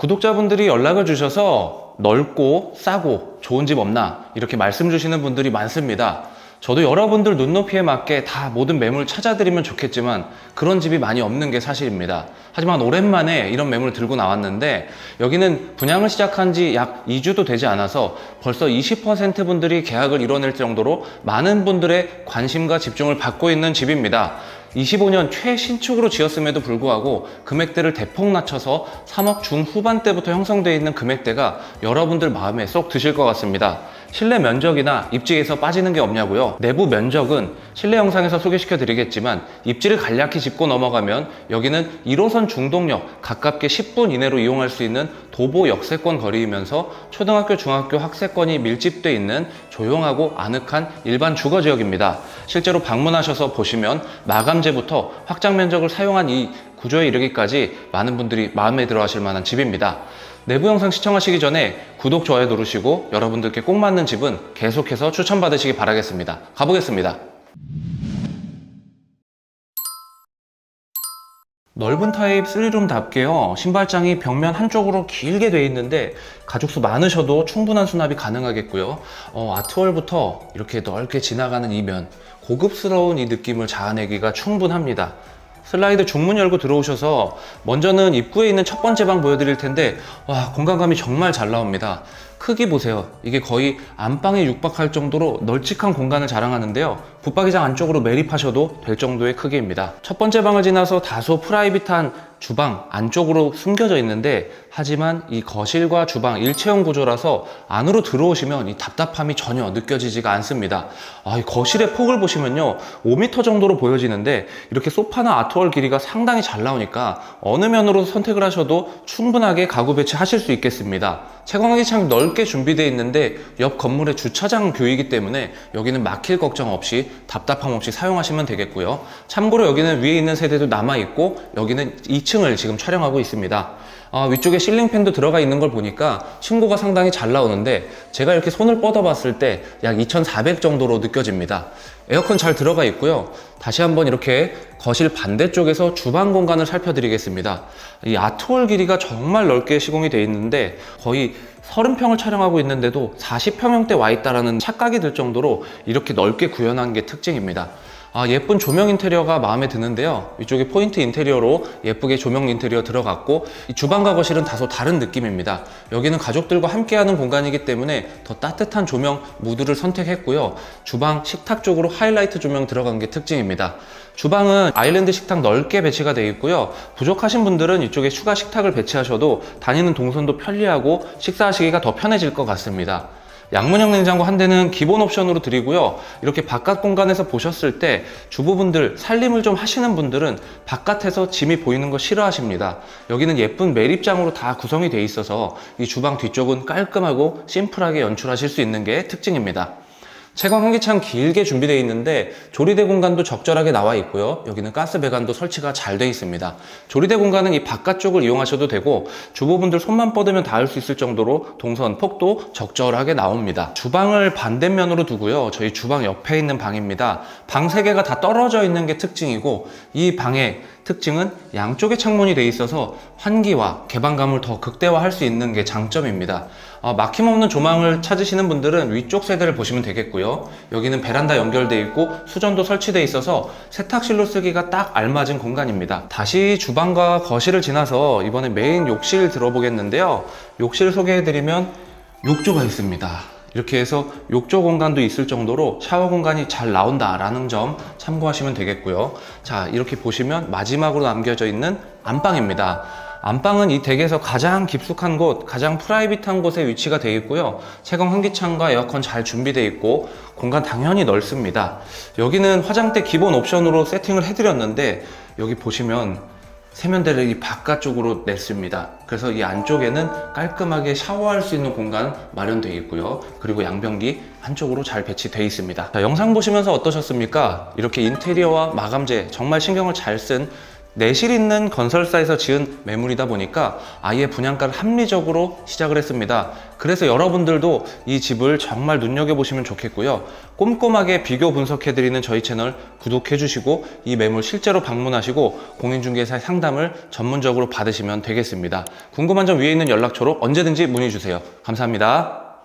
구독자분들이 연락을 주셔서 넓고 싸고 좋은 집 없나 이렇게 말씀 주시는 분들이 많습니다. 저도 여러분들 눈높이에 맞게 다 모든 매물 찾아드리면 좋겠지만 그런 집이 많이 없는 게 사실입니다. 하지만 오랜만에 이런 매물 들고 나왔는데 여기는 분양을 시작한 지 약 2주도 되지 않아서 벌써 20% 분들이 계약을 이뤄낼 정도로 많은 분들의 관심과 집중을 받고 있는 집입니다. 25년 최신축으로 지었음에도 불구하고 금액대를 대폭 낮춰서 3억 중후반대부터 형성되어 있는 금액대가 여러분들 마음에 쏙 드실 것 같습니다. 실내 면적이나 입지에서 빠지는 게 없냐고요? 내부 면적은 실내 영상에서 소개시켜 드리겠지만 입지를 간략히 짚고 넘어가면 여기는 1호선 중동역 가깝게 10분 이내로 이용할 수 있는 도보 역세권 거리이면서 초등학교, 중학교 학세권이 밀집돼 있는 조용하고 아늑한 일반 주거 지역입니다. 실제로 방문하셔서 보시면 마감재부터 확장 면적을 사용한 이 구조에 이르기까지 많은 분들이 마음에 들어 하실 만한 집입니다. 내부 영상 시청하시기 전에 구독, 좋아요 누르시고 여러분들께 꼭 맞는 집은 계속해서 추천받으시기 바라겠습니다. 가보겠습니다. 넓은 타입 3룸답게요. 신발장이 벽면 한쪽으로 길게 되어 있는데 가족수 많으셔도 충분한 수납이 가능하겠고요. 어, 아트월부터 이렇게 넓게 지나가는 이면 고급스러운 이 느낌을 자아내기가 충분합니다. 슬라이드 중문 열고 들어오셔서 먼저는 입구에 있는 첫 번째 방 보여드릴 텐데 와 공간감이 정말 잘 나옵니다. 크기 보세요. 이게 거의 안방에 육박할 정도로 널찍한 공간을 자랑하는데요. 붙박이장 안쪽으로 매립하셔도 될 정도의 크기입니다. 첫 번째 방을 지나서 다소 프라이빗한 주방 안쪽으로 숨겨져 있는데 하지만 이 거실과 주방 일체형 구조라서 안으로 들어오시면 이 답답함이 전혀 느껴지지가 않습니다. 아, 이 거실의 폭을 보시면요. 5m 정도로 보여지는데 이렇게 소파나 아트월 길이가 상당히 잘 나오니까 어느 면으로 선택을 하셔도 충분하게 가구 배치하실 수 있겠습니다. 채광기 창 넓게 준비되어 있는데 옆 건물의 주차장 교이기 때문에 여기는 막힐 걱정 없이 답답함 없이 사용하시면 되겠고요. 참고로 여기는 위에 있는 세대도 남아 있고 여기는 2층 을 지금 촬영하고 있습니다. 아, 위쪽에 실링팬도 들어가 있는 걸 보니까 층고가 상당히 잘 나오는데 제가 이렇게 손을 뻗어 봤을 때 약 2400 정도로 느껴집니다. 에어컨 잘 들어가 있고요. 다시 한번 이렇게 거실 반대쪽에서 주방 공간을 살펴드리겠습니다. 이 아트월 길이가 정말 넓게 시공이 되어 있는데 거의 30평을 촬영하고 있는데도 40평형대 와 있다라는 착각이 들 정도로 이렇게 넓게 구현한 게 특징입니다. 아, 예쁜 조명 인테리어가 마음에 드는데요. 이쪽에 포인트 인테리어로 예쁘게 조명 인테리어 들어갔고 이 주방과 거실은 다소 다른 느낌입니다. 여기는 가족들과 함께하는 공간이기 때문에 더 따뜻한 조명 무드를 선택했고요. 주방 식탁 쪽으로 하이라이트 조명 들어간 게 특징입니다. 주방은 아일랜드 식탁 넓게 배치가 되어 있고요. 부족하신 분들은 이쪽에 추가 식탁을 배치하셔도 다니는 동선도 편리하고 식사하시기가 더 편해질 것 같습니다. 양문형 냉장고 한 대는 기본 옵션으로 드리고요. 이렇게 바깥 공간에서 보셨을 때 주부분들 살림을 좀 하시는 분들은 바깥에서 짐이 보이는 거 싫어하십니다. 여기는 예쁜 매립장으로 다 구성이 돼 있어서 이 주방 뒤쪽은 깔끔하고 심플하게 연출하실 수 있는 게 특징입니다. 채광 환기창 길게 준비되어 있는데 조리대 공간도 적절하게 나와 있고요. 여기는 가스 배관도 설치가 잘 되어 있습니다. 조리대 공간은 이 바깥쪽을 이용하셔도 되고 주부분들 손만 뻗으면 닿을 수 있을 정도로 동선 폭도 적절하게 나옵니다. 주방을 반대면으로 두고요. 저희 주방 옆에 있는 방입니다. 방세 개가 다 떨어져 있는 게 특징이고 이 방의 특징은 양쪽에 창문이 돼 있어서 환기와 개방감을 더 극대화할 수 있는 게 장점입니다. 어, 막힘없는 조망을 찾으시는 분들은 위쪽 세대를 보시면 되겠고요. 여기는 베란다 연결돼 있고 수전도 설치돼 있어서 세탁실로 쓰기가 딱 알맞은 공간입니다. 다시 주방과 거실을 지나서 이번에 메인 욕실 들어보겠는데요. 욕실 소개해드리면 욕조가 있습니다. 이렇게 해서 욕조 공간도 있을 정도로 샤워 공간이 잘 나온다라는 점 참고하시면 되겠고요. 자, 이렇게 보시면 마지막으로 남겨져 있는 안방입니다. 안방은 이 댁에서 가장 깊숙한 곳, 가장 프라이빗한 곳에 위치가 되어 있고요. 채광 환기창과 에어컨 잘 준비되어 있고 공간 당연히 넓습니다. 여기는 화장대 기본 옵션으로 세팅을 해드렸는데 여기 보시면 세면대를 이 바깥쪽으로 냈습니다. 그래서 이 안쪽에는 깔끔하게 샤워할 수 있는 공간 마련되어 있고요. 그리고 양변기 한쪽으로 잘 배치되어 있습니다. 자, 영상 보시면서 어떠셨습니까? 이렇게 인테리어와 마감재 정말 신경을 잘쓴 내실 있는 건설사에서 지은 매물이다 보니까 아예 분양가를 합리적으로 시작을 했습니다. 그래서 여러분들도 이 집을 정말 눈여겨보시면 좋겠고요. 꼼꼼하게 비교 분석해드리는 저희 채널 구독해주시고 이 매물 실제로 방문하시고 공인중개사 상담을 전문적으로 받으시면 되겠습니다. 궁금한 점 위에 있는 연락처로 언제든지 문의주세요. 감사합니다.